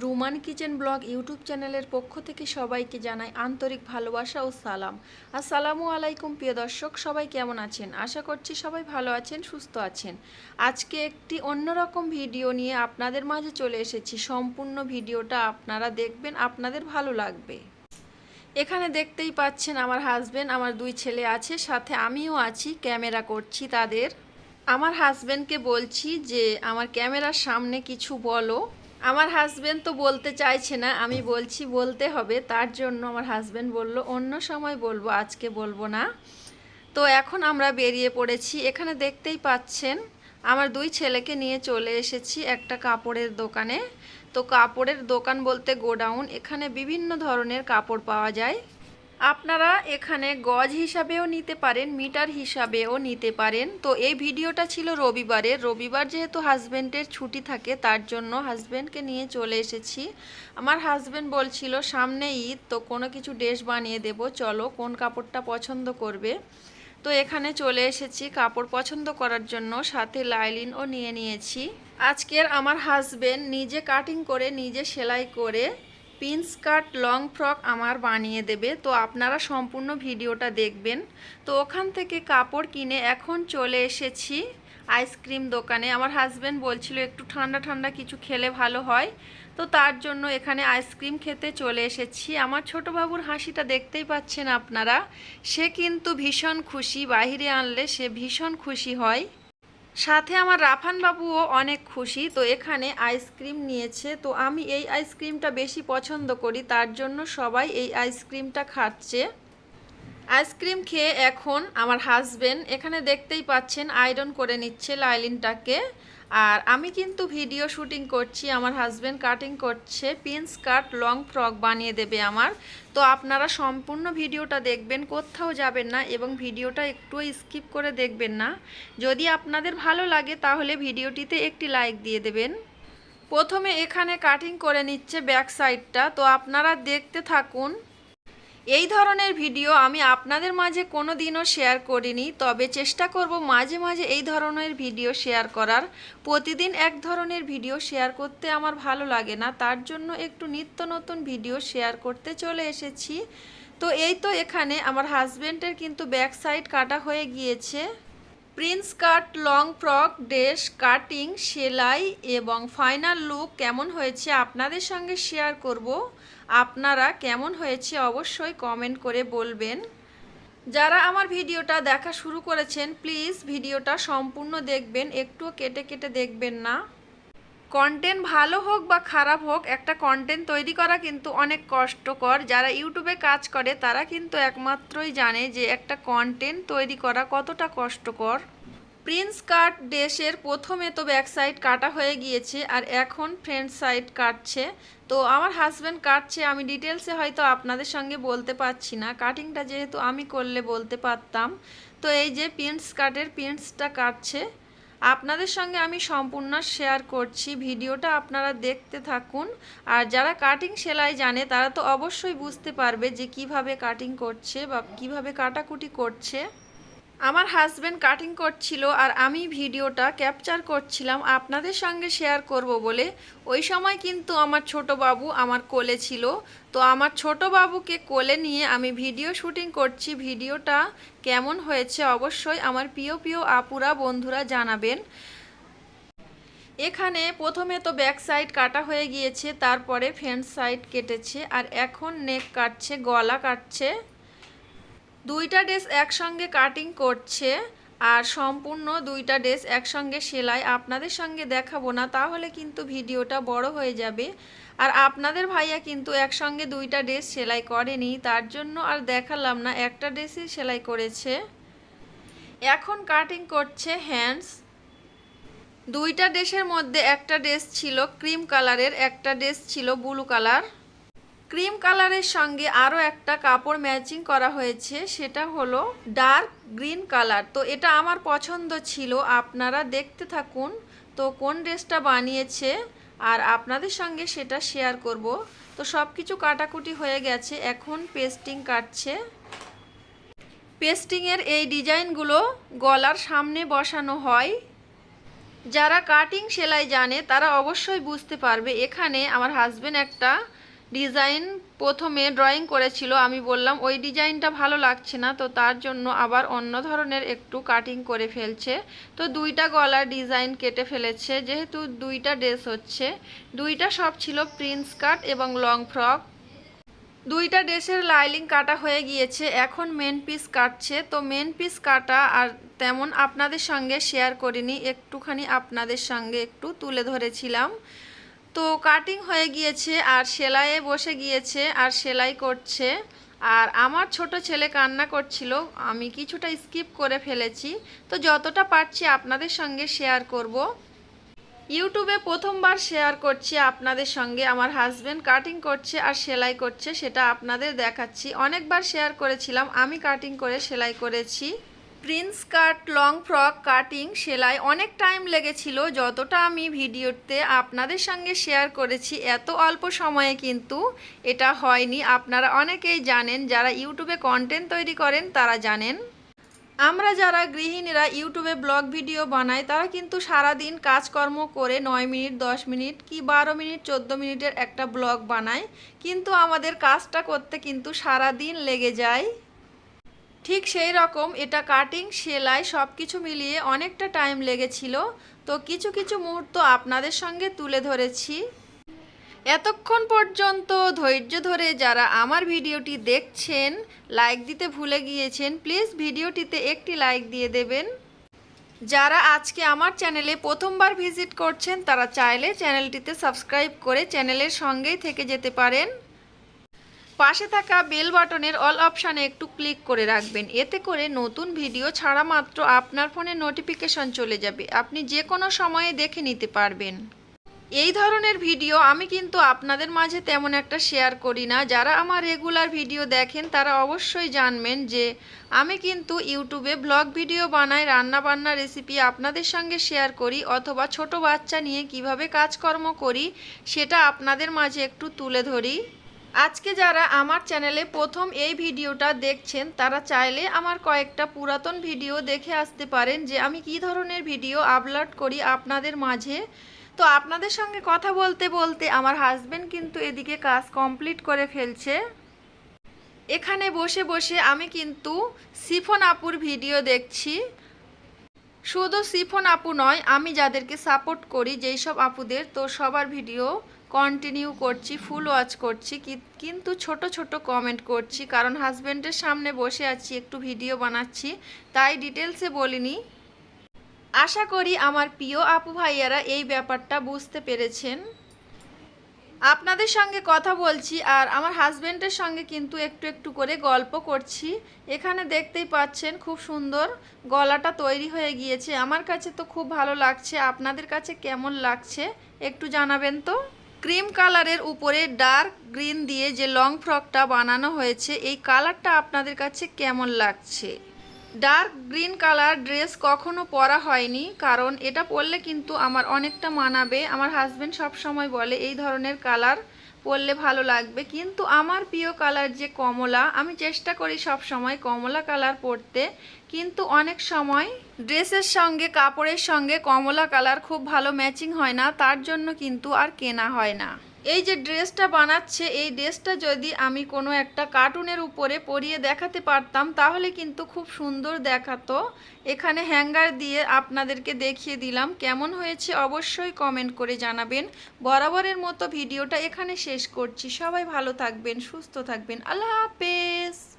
Ruman kitchen blog YouTube চ্যানেলের পক্ষ থেকে সবাইকে জানাই আন্তরিক ভালোবাসা ও সালাম। আসসালামু আলাইকুম, প্রিয় দর্শক, সবাই কেমন আছেন? আশা করছি সবাই ভালো আছেন, সুস্থ আছেন। আজকে একটি অন্যরকম ভিডিও নিয়ে আপনাদের মাঝে চলে এসেছি। সম্পূর্ণ ভিডিওটা আপনারা দেখবেন, আপনাদের ভালো লাগবে। এখানে দেখতেই পাচ্ছেন আমার হাজব্যান্ড আমার দুই ছেলে আছে, সাথে আমিও আছি, ক্যামেরা করছি তাদের। আমার হাজব্যান্ডকে বলছি যে, আমার ক্যামেরার সামনে কিছু বলো। আমার হাজবেন্ড তো বলতে চাইছে না, আমি বলছি বলতে হবে, তার জন্য আমার হাজবেন্ড বলল, অন্য সময় বলব, আজকে বলব না। তো এখন আমরা বেরিয়ে পড়েছি, এখানে দেখতেই পাচ্ছেন, আমার দুই ছেলেকে নিয়ে চলে এসেছি একটা কাপড়ের দোকানে। তো কাপড়ের দোকান বলতে গোডাউন, এখানে বিভিন্ন ধরনের কাপড় পাওয়া যায়। আপনারা এখানে গজ হিসাবেও নিতে পারেন, মিটার হিসাবেও নিতে পারেন। তো এই ভিডিওটা ছিল রবিবারের। রবিবার যেহেতু হাজব্যান্ডের ছুটি থাকে, তার জন্য হাজব্যান্ডকে নিয়ে চলে এসেছি। আমার হাজব্যান্ড বলছিল, সামনে ঈদ, তো কোনো কিছু ড্রেস বানিয়ে দেব। চলো, কোন কাপড়টা পছন্দ করবে? তো এখানে চলে এসেছি। কাপড় পছন্দ করার জন্য সাথে লাইলিনও নিয়ে নিয়েছি। আজকের আমার হাজবেন্ড নিজে কাটিং করে, নিজে সেলাই করে পিন স্কার্ট, লং ফ্রক আমার বানিয়ে দেবে। তো আপনারা সম্পূর্ণ ভিডিওটা দেখবেন। তো ওখান থেকে কাপড় কিনে এখন চলে এসেছি আইসক্রিম দোকানে। আমার হাজব্যান্ড বলছিল, একটু ঠান্ডা ঠান্ডা কিছু খেলে ভালো হয়। তো তার জন্য এখানে আইসক্রিম খেতে চলে এসেছি। আমার ছোট বাবুর হাসিটা দেখতেই পাচ্ছেন আপনারা। সে কিন্তু ভীষণ খুশি। বাহিরে আনলে সে ভীষণ খুশি হয়। সাথে আমার রাফান বাবুও অনেক খুশি, তো এখানে আইসক্রিম নিয়েছে। তো আমি এই আইসক্রিমটা বেশি পছন্দ করি, তার জন্য সবাই এই আইসক্রিমটা খাচ্ছে। আইসক্রিম খেয়ে এখন আমার হাজবেন্ড এখানে দেখতেই পাচ্ছেন আয়রন করে নিচ্ছে লাইলিনটাকে। আর আমি কিন্তু ভিডিও শুটিং করছি, আমার হাজব্যান্ড কাটিং করছে পিন কাট লং ফ্রক বানিয়ে দেবে আমার। তো আপনারা সম্পূর্ণ ভিডিওটা দেখবেন, কোথাও যাবেন না এবং ভিডিওটা একটু স্কিপ করে দেখবেন না। যদি আপনাদের ভালো লাগে, তাহলে ভিডিওটিতে একটি লাইক দিয়ে দেবেন। প্রথমে এখানে কাটিং করে নিচ্ছে ব্যাক সাইডটা তো আপনারা দেখতে থাকুন। এই ধরনের ভিডিও আমি আপনাদের মাঝে কোনো দিনও শেয়ার করিনি, তবে চেষ্টা করব মাঝে মাঝে এই ধরনের ভিডিও শেয়ার করার। প্রতিদিন এক ধরনের ভিডিও শেয়ার করতে আমার ভালো লাগে না, তার জন্য একটু নিত্য নতুন ভিডিও শেয়ার করতে চলে এসেছি। তো এই তো এখানে আমার হাজব্যান্ডের কিন্তু ব্যাক সাইড কাটা হয়ে গিয়েছে। Prince cut long frock dress cutting সেলাই এবং ফাইনাল লুক কেমন হয়েছে আপনাদের সঙ্গে শেয়ার করব। আপনারা কেমন হয়েছে অবশ্যই কমেন্ট করে বলবেন। যারা আমার ভিডিওটা দেখা শুরু করেছেন প্লিজ ভিডিওটা সম্পূর্ণ দেখবেন, একটুও কেটে কেটে দেখবেন না। কন্টেন্ট ভালো হোক বা খারাপ হোক, একটা কন্টেন্ট তৈরি করা কিন্তু অনেক কষ্টকর। যারা ইউটিউবে কাজ করে, তারা কিন্তু একমাত্রই জানে যে একটা কন্টেন্ট তৈরি করা কতটা কষ্টকর। প্রিন্স কাট ড্রেসের প্রথমে তো ব্যাক সাইড কাটা হয়ে গিয়েছে আর এখন ফ্রন্ট সাইড কাটছে। তো আমার হাজব্যান্ড কাটছে, আমি ডিটেলসে হয়তো আপনাদের সঙ্গে বলতে পারছি না। কাটিংটা যেহেতু আমি করলে বলতে পারতাম। তো এই যে প্রিন্স কাটের প্রিন্সটা কাটছে, আপনাদের সঙ্গে আমি সম্পূর্ণ শেয়ার করছি। ভিডিওটা আপনারা দেখতে থাকুন। আর যারা কাটিং সেলাই জানে, তারা তো অবশ্যই বুঝতে পারবে যে কীভাবে কাটিং করছে বা কীভাবে কাটাকুটি করছে। আমার হাজব্যান্ড কাটিং করছিল আর আমি ভিডিওটা ক্যাপচার করছিলাম আপনাদের সঙ্গে শেয়ার করব বলে। ওই সময় কিন্তু আমার ছোট বাবু আমার কোলে ছিল। তো আমার ছোট বাবুকে কোলে নিয়ে আমি ভিডিও শুটিং করছি। ভিডিওটা কেমন হয়েছে অবশ্যই আমার প্রিয় প্রিয় আপুরা, বন্ধুরা জানাবেন। এখানে প্রথমে তো ব্যাক সাইড কাটা হয়ে গিয়েছে, তারপরে ফ্রন্ট সাইড কেটেছে, আর এখন নেক কাটছে, গলা কাটছে। দুইটা ড্রেস একসঙ্গে কাটিং করছে আর সম্পূর্ণ দুইটা ড্রেস একসঙ্গে সেলাই আপনাদের সঙ্গে দেখাবো না, তাহলে কিন্তু ভিডিওটা বড় হয়ে যাবে। আর আপনাদের ভাইয়া কিন্তু একসঙ্গে দুইটা ড্রেস সেলাই করেনি, তার জন্য আর দেখালাম না, একটা ড্রেসই সেলাই করেছে। এখন কাটিং করছে হ্যান্ডস। দুইটা ড্রেসের মধ্যে একটা ড্রেস ছিল ক্রিম কালারের, একটা ড্রেস ছিল ব্লু কালার। ক্রিম কালারের সঙ্গে আরও একটা কাপড় ম্যাচিং করা হয়েছে, সেটা হলো ডার্ক গ্রিন কালার। তো এটা আমার পছন্দ ছিল, আপনারা দেখতে থাকুন। তো কোন ড্রেসটা বানিয়েছে, আর আপনাদের সঙ্গে সেটা শেয়ার করব। তো সব কিছু কাটাকুটি হয়ে গেছে, এখন পেস্টিং কাটছে। পেস্টিংয়ের এই ডিজাইনগুলো গলার সামনে বসানো হয়। যারা কাটিং সেলাই জানে, তারা অবশ্যই বুঝতে পারবে। এখানে আমার হাজব্যান্ড একটা ডিজাইন প্রথমে ড্রয়িং করেছিল, আমি বললাম, ওই ডিজাইনটা ভালো লাগছে না, তো তার জন্য আবার অন্য ধরনের একটু কাটিং করে ফেলছে। তো দুইটা গলার ডিজাইন কেটে ফেলেছে, যেহেতু দুইটা ড্রেস হচ্ছে। দুইটা সব ছিল প্রিন্স কাট এবং লং ফ্রক। দুইটা ড্রেসের লাইলিং কাটা হয়ে গিয়েছে, এখন মেন পিস কাটছে। তো মেন পিস কাটা আর তেমন আপনাদের সঙ্গে শেয়ার করিনি, একটুখানি আপনাদের সঙ্গে একটু তুলে ধরেছিলাম। তো কাটিং হয়ে গিয়েছে, আর সেলাইয়ে বসে গিয়েছে, আর সেলাই করছে। আর আমার ছোট ছেলে কান্না করছিল, আমি কিছুটা স্কিপ করে ফেলেছি। তো যতটা পারছি আপনাদের সঙ্গে শেয়ার করব। ইউটিউবে প্রথমবার শেয়ার করছি আপনাদের সঙ্গে। আমার হাজবেন্ড কাটিং করছে আর সেলাই করছে, সেটা আপনাদের দেখাচ্ছি। অনেকবার শেয়ার করেছিলাম, আমি কাটিং করে সেলাই করেছি। Prince cut long frock cutting সেলাই অনেক টাইম লেগেছিল, যতটা আমি ভিডিওতে আপনাদের সঙ্গে শেয়ার করেছি, এত অল্প সময়ে কিন্তু এটা হয়নি। আপনারা অনেকেই জানেন, যারা ইউটিউবে কন্টেন্ট তৈরি করেন, তারা জানেন। আমরা যারা গৃহিণীরা ইউটিউবে ব্লগ ভিডিও বানাই, তারা কিন্তু সারাদিন কাজকর্ম করে নয় মিনিট, দশ মিনিট কি বারো মিনিট, চোদ্দ মিনিটের একটা ব্লগ বানায়। কিন্তু আমাদের কাজটা করতে কিন্তু সারা দিন লেগে যায়। ঠিক সেই রকম এটা কাটিং, সেলাই সব কিছু মিলিয়ে অনেকটা টাইম লেগেছিল। তো কিছু কিছু মুহূর্ত আপনাদের সঙ্গে তুলে ধরেছি। এতক্ষণ পর্যন্ত ধৈর্য ধরে যারা আমার ভিডিওটি দেখছেন লাইক দিতে ভুলে গিয়েছেন প্লিজ ভিডিওটিতে একটি লাইক দিয়ে দেবেন। যারা আজকে আমার চ্যানেলে প্রথমবার ভিজিট করছেন, তারা চাইলে চ্যানেলটিতে সাবস্ক্রাইব করে চ্যানেলের সঙ্গেই থেকে যেতে পারেন। পাশে থাকা বেল বাটনের অল অপশানে একটু ক্লিক করে রাখবেন। এতে করে নতুন ভিডিও ছাড়া মাত্র আপনার ফোনে নোটিফিকেশন চলে যাবে। আপনি যে কোনো সময়ে দেখে নিতে পারবেন। এই ধরনের ভিডিও আমি কিন্তু আপনাদের মাঝে তেমন একটা শেয়ার করি না। যারা আমার রেগুলার ভিডিও দেখেন, তারা অবশ্যই জানবেন যে আমি কিন্তু ইউটিউবে ব্লগ ভিডিও বানাই রান্না বান্না রেসিপি আপনাদের সঙ্গে শেয়ার করি, অথবা ছোট বাচ্চা নিয়ে কীভাবে কাজকর্ম করি, সেটা আপনাদের মাঝে একটু তুলে ধরি। আজকে যারা আমার চ্যানেলে প্রথম এই ভিডিওটা দেখছেন, তারা চাইলে আমার কয়েকটা পুরাতন ভিডিও দেখে আসতে পারেন যে আমি কী ধরনের ভিডিও আপলোড করি আপনাদের মাঝে। তো আপনাদের সঙ্গে কথা বলতে বলতে আমার হাজব্যান্ড কিন্তু এদিকে কাজ কমপ্লিট করে ফেলছে। এখানে বসে বসে আমি কিন্তু সিফন আপুর ভিডিও দেখছি। শুধু সিফন আপু নয়, আমি যাদেরকে সাপোর্ট করি, যেই সব আপুদের, তো সবার ভিডিও কন্টিনিউ করছি ফুল ওয়াচ করছি কিন্তু ছোট ছোট কমেন্ট করছি, কারণ হাজব্যান্ডের সামনে বসে আছি, একটু ভিডিও বানাচ্ছি, তাই ডিটেলসে বলিনি। আশা করি আমার প্রিয় আপু ভাইয়ারা এই ব্যাপারটা বুঝতে পেরেছেন। আপনাদের সঙ্গে কথা বলছি আর আমার হাজব্যান্ডের সঙ্গে কিন্তু একটু একটু করে গল্প করছি। এখানে দেখতেই পাচ্ছেন খুব সুন্দর গলাটা তৈরি হয়ে গিয়েছে। আমার কাছে তো খুব ভালো লাগছে, আপনাদের কাছে কেমন লাগছে একটু জানাবেন তো? ক্রিম কালারের উপরে ডার্ক গ্রিন দিয়ে যে লং ফ্রকটা বানানো হয়েছে, এই কালারটা আপনাদের কাছে কেমন লাগছে? ডার্ক গ্রিন কালার ড্রেস কখনো পরা হয়নি, কারণ এটা পরলে কিন্তু আমার অনেকটা মানাবে। আমার হাজব্যান্ড সব সময় বলে, এই ধরনের কালার পরলে ভালো লাগবে। কিন্তু আমার প্রিয় কালার যে কমলা, আমি চেষ্টা করি সব সময় কমলা কালার পরতে। কিন্তু অনেক সময় ড্রেসের সঙ্গে, কাপড়ের সঙ্গে কমলা কালার খুব ভালো ম্যাচিং হয় না, তার জন্য কিন্তু আর কেনা হয় না। এই যে ড্রেসটা বানাচ্ছে, এই ড্রেসটা যদি আমি কোনো একটা কার্টুনের উপরে পরিয়ে দেখাতে পারতাম, তাহলে কিন্তু খুব সুন্দর দেখাতো। এখানে হ্যাঙ্গার দিয়ে আপনাদেরকে দেখিয়ে দিলাম। কেমন হয়েছে অবশ্যই কমেন্ট করে জানাবেন। বরাবরের মতো ভিডিওটা এখানে শেষ করছি। সবাই ভালো থাকবেন, সুস্থ থাকবেন। আল্লাহ হাফেজ।